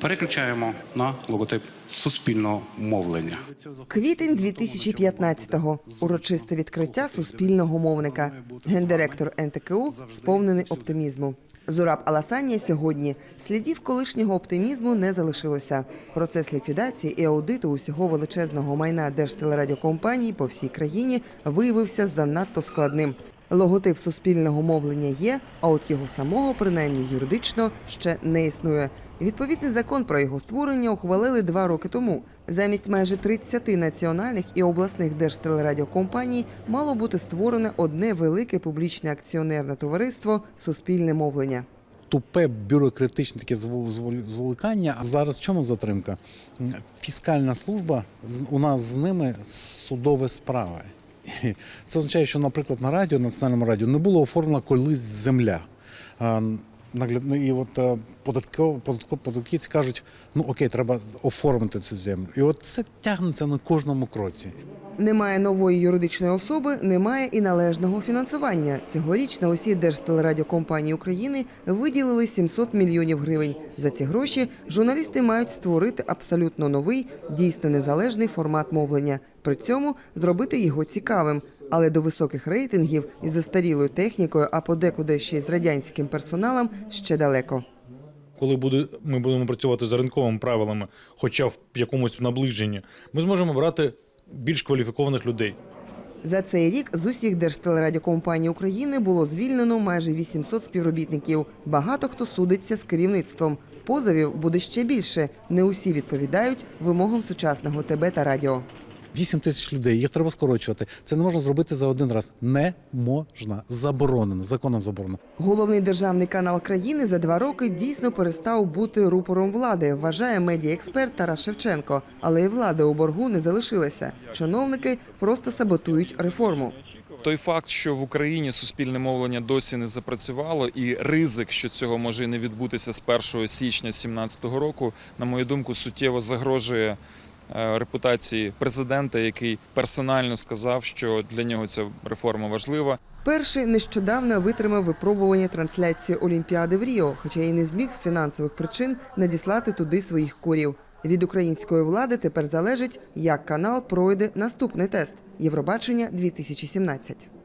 переключаємо на логотип суспільного мовлення. Квітень 2015-го. Урочисте відкриття суспільного мовника. Гендиректор НТКУ сповнений оптимізму. Зураб Аласанія сьогодні слідів колишнього оптимізму не залишилося. Процес ліквідації і аудиту усього величезного майна держтелерадіокомпаній по всій країні виявився занадто складним. Логотип суспільного мовлення є, а от його самого, принаймні юридично, ще не існує. Відповідний закон про його створення ухвалили два роки тому. Замість майже 30 національних і обласних держтелерадіокомпаній мало бути створене одне велике публічне акціонерне товариство Суспільне мовлення. тупе бюрократичне таке звол- звол- зволікання. А зараз чому затримка? Фіскальна служба у нас з ними судові справи. Це означає, що, наприклад, на радіо, національному радіо, не було оформлена колись земля. Ну, І от е, податківці кажуть, ну окей, треба оформити цю землю. І от це тягнеться на кожному кроці. Немає нової юридичної особи, немає і належного фінансування. Цьогоріч на усі держтелерадіокомпанії України виділили 700 мільйонів гривень. За ці гроші журналісти мають створити абсолютно новий, дійсно незалежний формат мовлення. При цьому зробити його цікавим. Але до високих рейтингів із застарілою технікою, а подекуди ще й з радянським персоналом, ще далеко. коли буде, ми будемо працювати за ринковими правилами, хоча в якомусь наближенні, ми зможемо брати більш кваліфікованих людей. За цей рік з усіх держтелерадіокомпаній України було звільнено майже 800 співробітників. Багато хто судиться з керівництвом. Позовів буде ще більше. Не усі відповідають вимогам сучасного ТБ та радіо. 8 тисяч людей, їх треба скорочувати. Це не можна зробити за один раз. Не можна. Заборонено. Законом заборонено. Головний державний канал країни за два роки дійсно перестав бути рупором влади, вважає медіаексперт Тарас Шевченко. Але і влада у боргу не залишилася. Чиновники просто саботують реформу. Той факт, що в Україні суспільне мовлення досі не запрацювало, і ризик, що цього може і не відбутися з 1 січня 2017 року, на мою думку, суттєво загрожує репутації президента, який персонально сказав, що для нього ця реформа важлива. Перший нещодавно витримав випробування трансляції Олімпіади в Ріо, хоча й не зміг з фінансових причин надіслати туди своїх курів. Від української влади тепер залежить, як канал пройде наступний тест Євробачення 2017